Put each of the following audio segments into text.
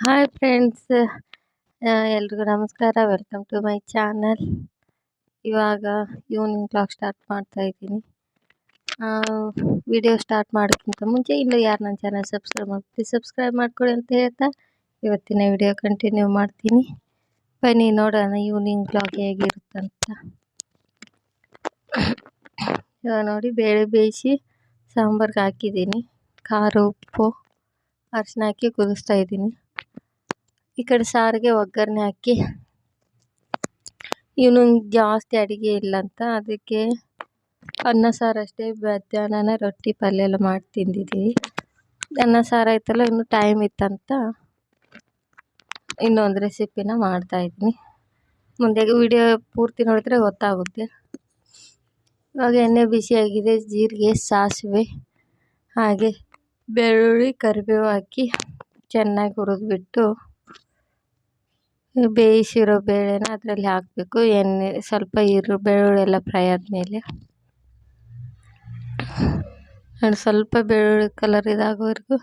Hi friends ಎಲ್ರಿಗೂ ನಮಸ್ಕಾರ. Welcome to my channel ಇವಾಗ ಈವ್ನಿಂಗ್ ಕ್ಲಾಕ್ ಸ್ಟಾರ್ಟ್ ಮಾಡ್ತಾ ಇದ್ದೀನಿ. ವಿಡಿಯೋ ಸ್ಟಾರ್ಟ್ ಮಾಡೋಕ್ಕಿಂತ ಮುಂಚೆ ಇಲ್ಲ ಯಾರು ನನ್ನ ಚಾನಲ್ ಸಬ್ಸ್ಕ್ರೈಬ್ ಮಾಡ್ತೀವಿ ಸಬ್ಸ್ಕ್ರೈಬ್ ಮಾಡ್ಕೊಳ್ಳಿ ಅಂತ ಹೇಳ್ತಾ ಇವತ್ತಿನ ವಿಡಿಯೋ ಕಂಟಿನ್ಯೂ ಮಾಡ್ತೀನಿ. ಬನ್ನಿ, ನೋಡೋಣ ಈವ್ನಿಂಗ್ ಕ್ಲಾಕ್ ಹೇಗಿರುತ್ತಂತ. ಇವಾಗ ನೋಡಿ, ಬೇಳೆ ಬೇಯಿಸಿ ಸಾಂಬಾರ್ಗೆ ಹಾಕಿದ್ದೀನಿ. ಖಾರ, ಉಪ್ಪು ಅರಿಶಿನ ಹಾಕಿ ಕುದಿಸ್ತಾ ಇದ್ದೀನಿ. ಈ ಕಡೆ ಸಾರಿಗೆ ಒಗ್ಗರಣೆ ಹಾಕಿ ಇವನು ಜಾಸ್ತಿ ಅಡುಗೆ ಇಲ್ಲ ಅಂತ. ಅದಕ್ಕೆ ಅನ್ನ ಸಾರು ಅಷ್ಟೇ ಮಧ್ಯಾಹ್ನ ರೊಟ್ಟಿ ಪಲ್ಯ ಎಲ್ಲ ಮಾಡಿ ತಿಂದಿದ್ದೀವಿ ಅನ್ನ ಸಾರು ಆಯ್ತಲ್ಲ, ಇನ್ನು ಟೈಮ್ ಇತ್ತಂತ ಇನ್ನೊಂದು ರೆಸಿಪಿನ ಮಾಡ್ತಾಯಿದ್ದೀನಿ ಮುಂದೆ ವಿಡಿಯೋ ಪೂರ್ತಿ ನೋಡಿದ್ರೆ ಗೊತ್ತಾಗುತ್ತೆ. ಇವಾಗ ಎಣ್ಣೆ ಬಿಸಿಯಾಗಿದೆ ಜೀರಿಗೆ, ಸಾಸಿವೆ, ಹಾಗೆ ಬೆಳ್ಳುಳ್ಳಿ, ಕರಿಬೇವು ಹಾಕಿ ಚೆನ್ನಾಗಿ ಹುರಿದ್ಬಿಟ್ಟು ಬೇಯಿಸಿರೋ ಬೇಳೆನ ಅದರಲ್ಲಿ ಹಾಕಬೇಕು. ಎಣ್ಣೆ, ಸ್ವಲ್ಪ ಈರು, ಬೆಳ್ಳುಳ್ಳಿ ಎಲ್ಲ ಫ್ರೈ ಆದಮೇಲೆ. ಸ್ವಲ್ಪ ಬೆಳ್ಳುಳ್ಳಿ ಕಲರ್ ಇದಾಗೋವರೆಗೂ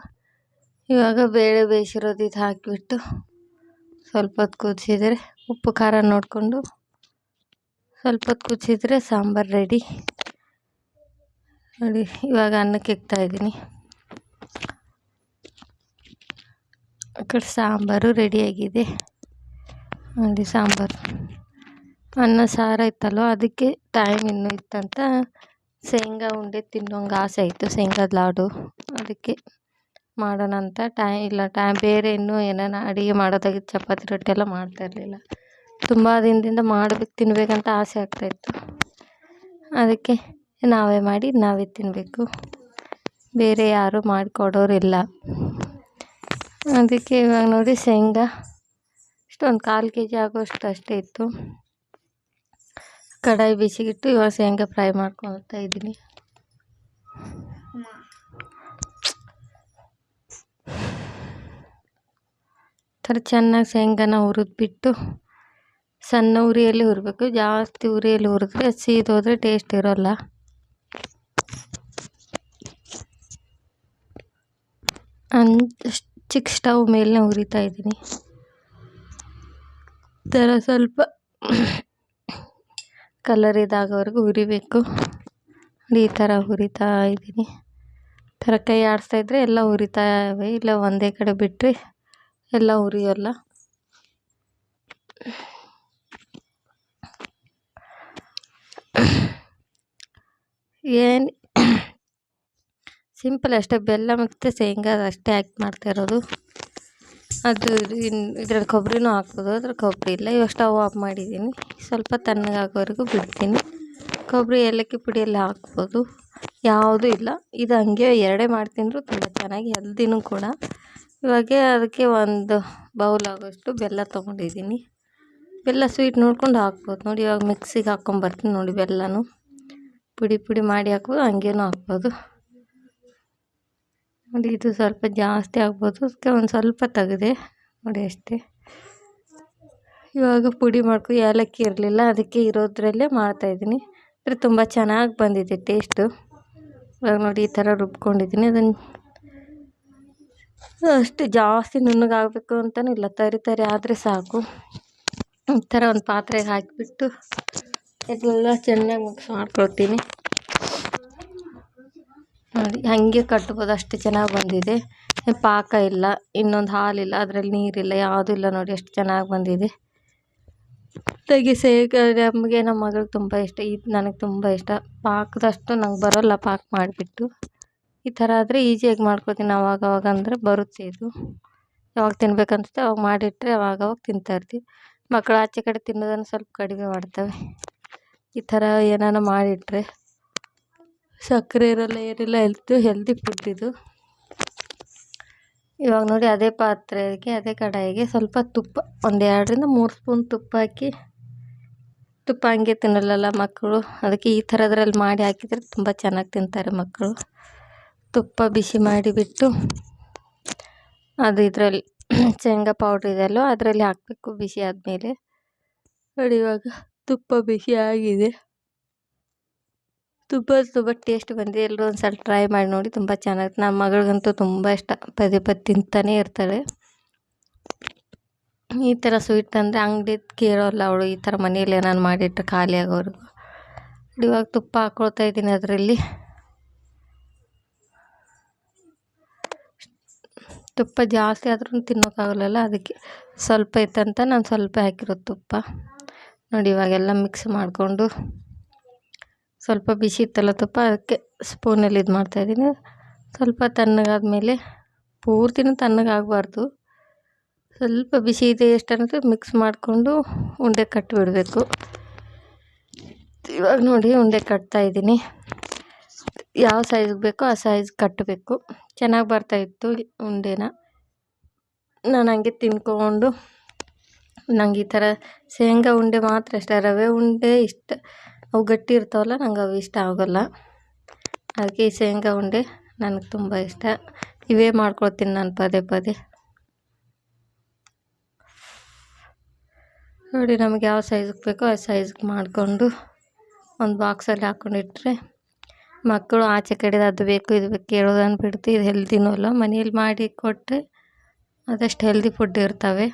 ಇವಾಗ ಬೇಳೆ ಬೇಯಿಸಿರೋದು ಇದು ಹಾಕಿಬಿಟ್ಟು ಸ್ವಲ್ಪ ಹೊತ್ತು ಕುದಿಸಿದರೆ ಉಪ್ಪು, ಖಾರ ನೋಡಿಕೊಂಡು ಸ್ವಲ್ಪ ಹೊತ್ತು ಕುದಿಸಿದರೆ ಸಾಂಬಾರು ರೆಡಿ ನೋಡಿ, ಇವಾಗ ಅನ್ನಕ್ಕೆ ಇಕ್ತಾಯಿದ್ದೀನಿ ಆ ಕಡೆ ಸಾಂಬಾರು ರೆಡಿಯಾಗಿದೆ ನೋಡಿ ಸಾಂಬಾರು. ಅನ್ನ, ಸಾರು ಇತ್ತಲ್ವ? ಅದಕ್ಕೆ ಟೈಮ್ ಇನ್ನೂ ಇತ್ತಂತ ಶೇಂಗಾ ಉಂಡೆ ತಿನ್ನೋಂಗೆ ಆಸೆ ಆಯಿತು, ಶೇಂಗಾದ ಲಾಡು. ಅದಕ್ಕೆ ಮಾಡೋಣ ಅಂತ ಟೈಮ್ ಇಲ್ಲ ಟೈಮ್ ಬೇರೆ ಇನ್ನೂ ಏನಾನ ಅಡುಗೆ ಮಾಡೋದಾಗಿತ್ತು ಚಪಾತಿ, ರೊಟ್ಟಿ ಎಲ್ಲ ಮಾಡ್ತಾಯಿರಲಿಲ್ಲ ತುಂಬ ದಿನದಿಂದ ಮಾಡ್ಬೇಕು ತಿನ್ನಬೇಕಂತ ಆಸೆ ಆಗ್ತಾಯಿತ್ತು ಅದಕ್ಕೆ ನಾವೇ ಮಾಡಿ, ನಾವೇ ತಿನ್ನಬೇಕು ಬೇರೆ ಯಾರೂ ಮಾಡಿಕೊಡೋರಿಲ್ಲ. ಅದಕ್ಕೆ ಇವಾಗ ನೋಡಿ ಶೇಂಗಾ ಇಷ್ಟೊಂದು ಕಾಲು ಕೆ ಜಿ ಆಗೋಷ್ಟು ಅಷ್ಟೇ ಇತ್ತು. ಕಡಾಯಿ ಬಿಸಿಗಿಟ್ಟು ಇವಾಗ ಶೇಂಗಾ ಫ್ರೈ ಮಾಡ್ಕೊಳ್ತಾ ಇದ್ದೀನಿ. ಥರ ಚೆನ್ನಾಗಿ ಶೇಂಗಾನ ಹುರಿದ್ಬಿಟ್ಟು ಸಣ್ಣ ಉರಿಯಲ್ಲಿ ಹುರಿಬೇಕು. ಜಾಸ್ತಿ ಉರಿಯಲ್ಲಿ ಹುರಿದ್ರೆ ಸೀದೋದ್ರೆ ಟೇಸ್ಟ್ ಇರೋಲ್ಲ. ಚಿಕ್ಕ ಸ್ಟವ್ ಮೇಲೆ ಹುರಿತಾ ಇದ್ದೀನಿ. ಥರ ಸ್ವಲ್ಪ ಕಲರ್ ಇದಾಗೋವರೆಗೂ ಹುರಿಬೇಕು ಈ ಥರ ಹುರಿತಾ ಇದ್ದೀನಿ. ಥರ ಕೈ ಆಡಿಸ್ತಾ ಇದ್ದರೆ ಎಲ್ಲ ಹುರಿತಾವೆ ಇಲ್ಲ ಒಂದೇ ಕಡೆ ಬಿಟ್ಟರೆ ಎಲ್ಲ ಹುರಿಯೋಲ್ಲ ಏನು ಸಿಂಪಲ್ ಅಷ್ಟೇ, ಬೆಲ್ಲ ಮತ್ತು ಶೇಂಗಾ ಅಷ್ಟೇ ಹಾಕಿ ಮಾಡ್ತಾ ಇರೋದು. ಅದು ಇದ್ರಲ್ಲಿ ಕೊಬ್ಬರಿನೂ ಹಾಕ್ಬೋದು, ಅದ್ರಲ್ಲಿ ಕೊಬ್ಬರಿ ಇಲ್ಲ. ಇವಾಗ ಸ್ಟವ್ ಆಫ್ ಮಾಡಿದ್ದೀನಿ. ಸ್ವಲ್ಪ ತಣ್ಣಗಾಗೋವರೆಗೂ ಬಿಡ್ತೀನಿ. ಕೊಬ್ಬರಿ ಏಲಕ್ಕಿ ಪುಡಿ ಎಲ್ಲ ಹಾಕ್ಬೋದು. ಯಾವುದೂ ಇಲ್ಲ. ಇದು ಹಂಗೆ ಎರಡೇ ಮಾಡ್ತಿಂದ್ರು, ತುಂಬ ಚೆನ್ನಾಗಿ ಹೆಲ್ದಿನೂ ಕೂಡ. ಇವಾಗ ಅದಕ್ಕೆ ಒಂದು ಬೌಲ್ ಆಗೋಷ್ಟು ಬೆಲ್ಲ ತೊಗೊಂಡಿದ್ದೀನಿ. ಬೆಲ್ಲ ಸ್ವೀಟ್ ನೋಡ್ಕೊಂಡು ಹಾಕ್ಬೋದು. ನೋಡಿ, ಇವಾಗ ಮಿಕ್ಸಿಗೆ ಹಾಕ್ಕೊಂಬರ್ತೀನಿ ನೋಡಿ ಬೆಲ್ಲನೂ. ಪುಡಿ ಪುಡಿ ಮಾಡಿ ಹಾಕ್ಬೋದು, ಹಂಗೇನೂ ಹಾಕ್ಬೋದು. ನೋಡಿ, ಇದು ಸ್ವಲ್ಪ ಜಾಸ್ತಿ ಆಗ್ಬೋದು. ಅದಕ್ಕೆ ಒಂದು ಸ್ವಲ್ಪ ತೆಗೆದೆ. ನೋಡಿ ಅಷ್ಟೇ. ಇವಾಗ ಪುಡಿ ಮಾಡ್ಕೊ, ಏಲಕ್ಕಿ ಇರಲಿಲ್ಲ, ಅದಕ್ಕೆ ಇರೋದ್ರಲ್ಲೇ ಮಾಡ್ತಾಯಿದ್ದೀನಿ ಅಂದರೆ ತುಂಬ ಚೆನ್ನಾಗಿ ಬಂದಿದೆ ಟೇಸ್ಟು ಇವಾಗ ನೋಡಿ, ಈ ಥರ ರುಬ್ಕೊಂಡಿದ್ದೀನಿ. ಅದನ್ನು ಅಷ್ಟು ಜಾಸ್ತಿ ನುಣ್ಣಗಾಗಬೇಕು ಅಂತಲೂ ಇಲ್ಲ. ತರಿ ತರಿ ಆದರೆ ಸಾಕು. ಈ ಥರ ಒಂದು ಪಾತ್ರೆಗೆ ಹಾಕಿಬಿಟ್ಟು ಎಲ್ಲ ಚೆನ್ನಾಗಿ ಮಿಕ್ಸ್ ಮಾಡ್ಕೊಳ್ತೀನಿ. ನೋಡಿ, ಹಾಗೆ ಕಟ್ಬೋದು, ಅಷ್ಟು ಚೆನ್ನಾಗಿ ಬಂದಿದೆ. ಪಾಕ ಇಲ್ಲ, ಇನ್ನೊಂದು ಹಾಲಿಲ್ಲ, ಅದರಲ್ಲಿ ನೀರಿಲ್ಲ, ಯಾವುದೂ ಇಲ್ಲ ನೋಡಿ, ಎಷ್ಟು ಚೆನ್ನಾಗಿ ಬಂದಿದೆ. ತೆಗಿಸೆ, ನಮಗೆ ನಮ್ಮ ಮಗಳಿಗೆ ತುಂಬ ಇಷ್ಟ ಇದು ನನಗೆ ತುಂಬ ಇಷ್ಟ. ಪಾಕದಷ್ಟು ನಂಗೆ ಬರೋಲ್ಲ, ಪಾಕ ಮಾಡಿಬಿಟ್ಟು. ಈ ಥರ ಆದರೆ ಈಸಿಯಾಗಿ ಮಾಡ್ಕೊತೀನಿ, ಅವಾಗ ಅವಾಗ ಅಂದರೆ ಬರುತ್ತೆ ಇದು. ಯಾವಾಗ ತಿನ್ಬೇಕನ್ಸುತ್ತೆ ಅವಾಗ ಮಾಡಿಟ್ಟರೆ ಅವಾಗ ಅವಾಗ ತಿಂತಾಯಿರ್ತೀವಿ ಮಕ್ಕಳು ಆಚೆ ಕಡೆ ತಿನ್ನೋದನ್ನು ಸ್ವಲ್ಪ ಕಡಿಮೆ ಮಾಡ್ತವೆ. ಈ ಥರ ಏನಾನ ಮಾಡಿಟ್ಟರೆ ಸಕ್ಕರೆ ಇರೋಲ್ಲ, ಏನಿಲ್ಲ ಹೆಲ್ತು ಹೆಲ್ದಿ ಫುಡ್ ಇದು. ಇವಾಗ ನೋಡಿ ಅದೇ ಪಾತ್ರೆಗೆ, ಅದೇ ಕಡಾಯಿಗೆ ಸ್ವಲ್ಪ ತುಪ್ಪ, ಒಂದು ಎರಡರಿಂದ ಮೂರು ಸ್ಪೂನ್ ತುಪ್ಪ ಹಾಕಿ. ತುಪ್ಪ ಹಂಗೆ ತಿನ್ನಲ್ಲಲ್ಲ ಮಕ್ಕಳು, ಅದಕ್ಕೆ ಈ ಥರದ್ರಲ್ಲಿ ಮಾಡಿ ಹಾಕಿದರೆ ತುಂಬ ಚೆನ್ನಾಗಿ ತಿಂತಾರೆ ಮಕ್ಕಳು. ತುಪ್ಪ ಬಿಸಿ ಮಾಡಿಬಿಟ್ಟು ಅದು ಇದರಲ್ಲಿ ಶೇಂಗಾ ಪೌಡ್ರ್ ಇದೆಯಲ್ಲೋ, ಅದರಲ್ಲಿ ಹಾಕಬೇಕು ಬಿಸಿ ಆದಮೇಲೆ. ನೋಡಿ ಇವಾಗ ತುಪ್ಪ ಬಿಸಿ ಆಗಿದೆ. ತುಂಬ ತುಂಬ ಟೇಸ್ಟ್ ಬಂದಿದೆ ಎಲ್ಲರೂ ಒಂದು ಸಲ ಟ್ರೈ ಮಾಡಿ ನೋಡಿ, ತುಂಬ ಚೆನ್ನಾಗಿತ್ತು ನಮ್ಮ ಮಗಳಿಗಂತೂ ತುಂಬ ಇಷ್ಟ. ಪದೇ ಪದೇ ತಿಂತಾನೇ ಇರ್ತಾಳೆ. ಈ ಥರ ಸ್ವೀಟ್ ಅಂದರೆ ಅಂಗಡಿ ಕೇಳೋಲ್ಲ ಅವಳು. ಈ ಥರ ಮನೆಯಲ್ಲೇ ನಾನು ಮಾಡಿಟ್ಟು ಖಾಲಿ ಆಗೋವರೆಗೂ. ಇವಾಗ ತುಪ್ಪ ಹಾಕ್ಕೊಳ್ತಾ ಇದ್ದೀನಿ ಅದರಲ್ಲಿ. ತುಪ್ಪ ಜಾಸ್ತಿ ಆದ್ರೂ ತಿನ್ನೋಕ್ಕಾಗಲ್ಲ ಅದಕ್ಕೆ ಸ್ವಲ್ಪ ಇತ್ತಂತ ನಾನು ಸ್ವಲ್ಪ ಹಾಕಿರೋದು ತುಪ್ಪ. ನೋಡಿ, ಇವಾಗೆಲ್ಲ ಮಿಕ್ಸ್ ಮಾಡಿಕೊಂಡು. ಸ್ವಲ್ಪ ಬಿಸಿ ಇತ್ತಲ್ಲ ತುಪ್ಪ, ಅದಕ್ಕೆ ಸ್ಪೂನಲ್ಲಿ ಇದು ಮಾಡ್ತಾಯಿದ್ದೀನಿ ಸ್ವಲ್ಪ ತಣ್ಣಗಾದ್ಮೇಲೆ ಪೂರ್ತಿನೂ ತಣ್ಣಗಾಗಬಾರ್ದು. ಸ್ವಲ್ಪ ಬಿಸಿ ಇದೆ ಎಷ್ಟು ಅನ್ನೋದು ಮಿಕ್ಸ್ ಮಾಡಿಕೊಂಡು ಉಂಡೆ ಕಟ್ಟಿಬಿಡಬೇಕು ಇವಾಗ ನೋಡಿ ಉಂಡೆ ಕಟ್ತಾಯಿದ್ದೀನಿ ಯಾವ ಸೈಜ್ಗೆ ಬೇಕೋ ಆ ಸೈಜ್ ಕಟ್ಟಬೇಕು ಚೆನ್ನಾಗಿ ಬರ್ತಾಯಿತ್ತು ಉಂಡೆನ. ನಾನು ಹಂಗೆ ತಿನ್ಕೊಂಡು ನಂಗೆ ಈ ಥರ ಶೇಂಗಾ ಉಂಡೆ ಮಾತ್ರ ಇಷ್ಟ ರವೆ ಉಂಡೆ ಇಷ್ಟ. ಅವು ಗಟ್ಟಿ ಇರ್ತಾವಲ್ಲ, ನಂಗೆ ಅವು ಇಷ್ಟ ಆಗೋಲ್ಲ. ಅದಕ್ಕೆ ಈ ಶೇಂಗಾ ಉಂಡೆ ನನಗೆ ತುಂಬ ಇಷ್ಟ. ಇವೇ ಮಾಡ್ಕೊಳ್ತೀನಿ ನಾನು ಪದೇ ಪದೇ. ನೋಡಿ ನಮಗೆ ಯಾವ ಸೈಜ್ಗೆ ಬೇಕೋ ಆ ಸೈಜ್ಗೆ ಮಾಡಿಕೊಂಡು ಒಂದು ಬಾಕ್ಸಲ್ಲಿ ಹಾಕ್ಕೊಂಡಿಟ್ರೆ ಮಕ್ಕಳು ಆಚೆ ಕಡೆದು ಅದು ಬೇಕು, ಇದು ಬೇಕು ಕೇಳೋದನ್ನು ಬಿಡ್ತು. ಇದು ಹೆಲ್ದಿನೂ ಅಲ್ಲ ಮನೇಲಿ ಮಾಡಿ ಕೊಟ್ಟರೆ ಅದಷ್ಟು ಹೆಲ್ದಿ ಫುಡ್ ಇರ್ತವೆ.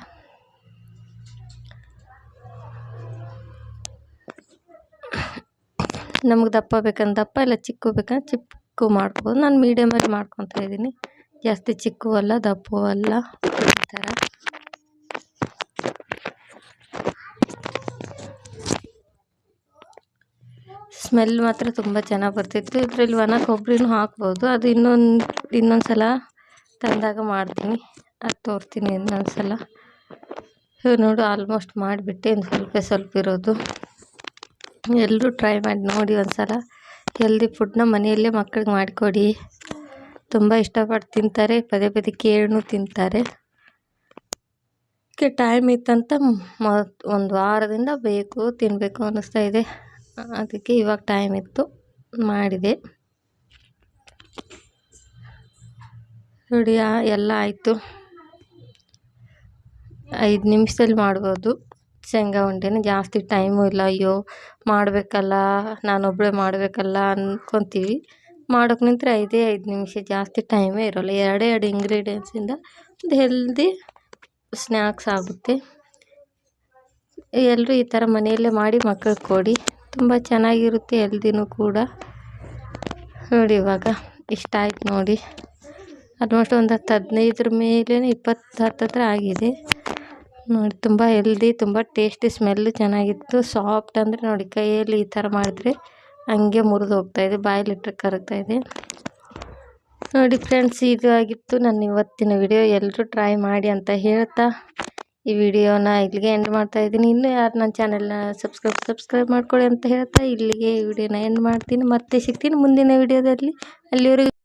ನಮಗೆ ದಪ್ಪ ಬೇಕಂದ್ರೆ ದಪ್ಪ, ಇಲ್ಲ ಚಿಕ್ಕು ಬೇಕಂದ್ರೆ ಚಿಕ್ಕು ಮಾಡ್ಬೋದು. ನಾನು ಮೀಡಿಯಮಲ್ಲಿ ಮಾಡ್ಕೊತಾ ಇದ್ದೀನಿ. ಜಾಸ್ತಿ ಚಿಕ್ಕು ಅಲ್ಲ, ದಪ್ಪು ಅಲ್ಲ. ಈ ಥರ ಸ್ಮೆಲ್ ಮಾತ್ರ ತುಂಬ ಚೆನ್ನಾಗಿ ಬರ್ತಿತ್ತು. ಇದರಲ್ಲಿ ಒಣ ಕೊಬ್ಬರಿನೂ ಹಾಕ್ಬೋದು. ಅದು ಇನ್ನೊಂದು ಇನ್ನೊಂದು ಸಲ ತಂದಾಗ ಮಾಡ್ತೀನಿ. ಅದು ತೋರ್ತೀನಿ ಇನ್ನೊಂದು ಸಲ ನೋಡು ಆಲ್ಮೋಸ್ಟ್ ಮಾಡಿಬಿಟ್ಟೆ. ಇನ್ನು ಸ್ವಲ್ಪ ಸ್ವಲ್ಪ ಇರೋದು. ಎಲ್ಲರೂ ಟ್ರೈ ಮಾಡಿ ನೋಡಿ ಒಂದು ಸಲ ಹೆಲ್ದಿ ಫುಡ್ನ ಮನೆಯಲ್ಲೇ ಮಕ್ಕಳಿಗೆ ಮಾಡಿಕೊಡಿ. ತುಂಬ ಇಷ್ಟಪಟ್ಟು ತಿಂತಾರೆ, ಪದೇ ಪದೇ ಕೇಳಿನೂ ತಿಂತಾರೆ. ಟೈಮ್ ಇತ್ತಂತ ಮ, ಒಂದು ವಾರದಿಂದ ಬೇಕು ತಿನ್ನಬೇಕು ಅನ್ನಿಸ್ತಾ ಇದೆ. ಅದಕ್ಕೆ ಇವಾಗ ಟೈಮ್ ಇತ್ತು, ಮಾಡಿದೆ. ನೋಡಿ ಎಲ್ಲ ಆಯಿತು. ಐದು ನಿಮಿಷದಲ್ಲಿ ಮಾಡ್ಬೋದು. ಶೇಂಗಾ ಉಂಡೆನ ಜಾಸ್ತಿ ಟೈಮು ಇಲ್ಲ, ಅಯ್ಯೋ, ಮಾಡಬೇಕಲ್ಲ ನಾನೊಬ್ಬಳೇ ಮಾಡಬೇಕಲ್ಲ ಅಂದ್ಕೊತೀವಿ ಮಾಡೋಕೆ ನಿಂತರೆ ಐದೇ ಐದು ನಿಮಿಷ, ಜಾಸ್ತಿ ಟೈಮೇ ಇರೋಲ್ಲ. ಎರಡೇ ಎರಡು ಇಂಗ್ರೀಡಿಯೆಂಟ್ಸಿಂದ ಒಂದು ಹೆಲ್ದಿ ಸ್ನ್ಯಾಕ್ಸ್ ಆಗುತ್ತೆ ಎಲ್ಲರೂ ಈ ಥರ ಮನೆಯಲ್ಲೇ ಮಾಡಿ ಮಕ್ಕಳಿಗೆ ಕೊಡಿ. ತುಂಬ ಚೆನ್ನಾಗಿರುತ್ತೆ ಹೆಲ್ದಿನೂ ಕೂಡ. ನೋಡಿ ಇವಾಗ, ಇಷ್ಟ ಆಯ್ತು ನೋಡಿ. ಆಲ್ಮೋಸ್ಟ್ ಒಂದು ಹತ್ತು ಹದಿನೈದರ ಮೇಲೇ ಇಪ್ಪತ್ತು ಹತ್ತತ್ರ ಆಗಿದೆ. ನೋಡಿ, ತುಂಬ ಹೆಲ್ದಿ ತುಂಬ ಟೇಸ್ಟಿ ಸ್ಮೆಲ್ ಚೆನ್ನಾಗಿತ್ತು. ಸಾಫ್ಟ್ ಅಂದರೆ ನೋಡಿ, ಕೈಯಲ್ಲಿ ಈ ಥರ ಮಾಡಿದ್ರೆ ಹಂಗೆ ಮುರಿದು ಹೋಗ್ತಾಯಿದೆ ಬಾಯಲ್ಲಿಟ್ಟರೆ ಕರಗ್ತಾಯಿದೆ ನೋಡಿ ಫ್ರೆಂಡ್ಸ್ ಇದು ಆಗಿತ್ತು ನನ್ನ ಇವತ್ತಿನ ವಿಡಿಯೋ ಎಲ್ಲರೂ ಟ್ರೈ ಮಾಡಿ ಅಂತ ಹೇಳ್ತಾ ಈ ವಿಡಿಯೋನ ಇಲ್ಲಿಗೆ ಎಂಡ್ ಮಾಡ್ತಾ ಇದ್ದೀನಿ. ಇನ್ನೂ ಯಾರು ನನ್ನ ಚಾನೆಲ್ನ ಸಬ್ಸ್ಕ್ರೈಬ್ ಸಬ್ಸ್ಕ್ರೈಬ್ ಮಾಡ್ಕೊಳ್ಳಿ ಅಂತ ಹೇಳ್ತಾ ಇಲ್ಲಿಗೆ ಈ ವಿಡಿಯೋನ ಎಂಡ್ ಮಾಡ್ತೀನಿ. ಮತ್ತೆ ಸಿಗ್ತೀನಿ ಮುಂದಿನ ವಿಡಿಯೋದಲ್ಲಿ ಅಲ್ಲಿವರೆಗೂ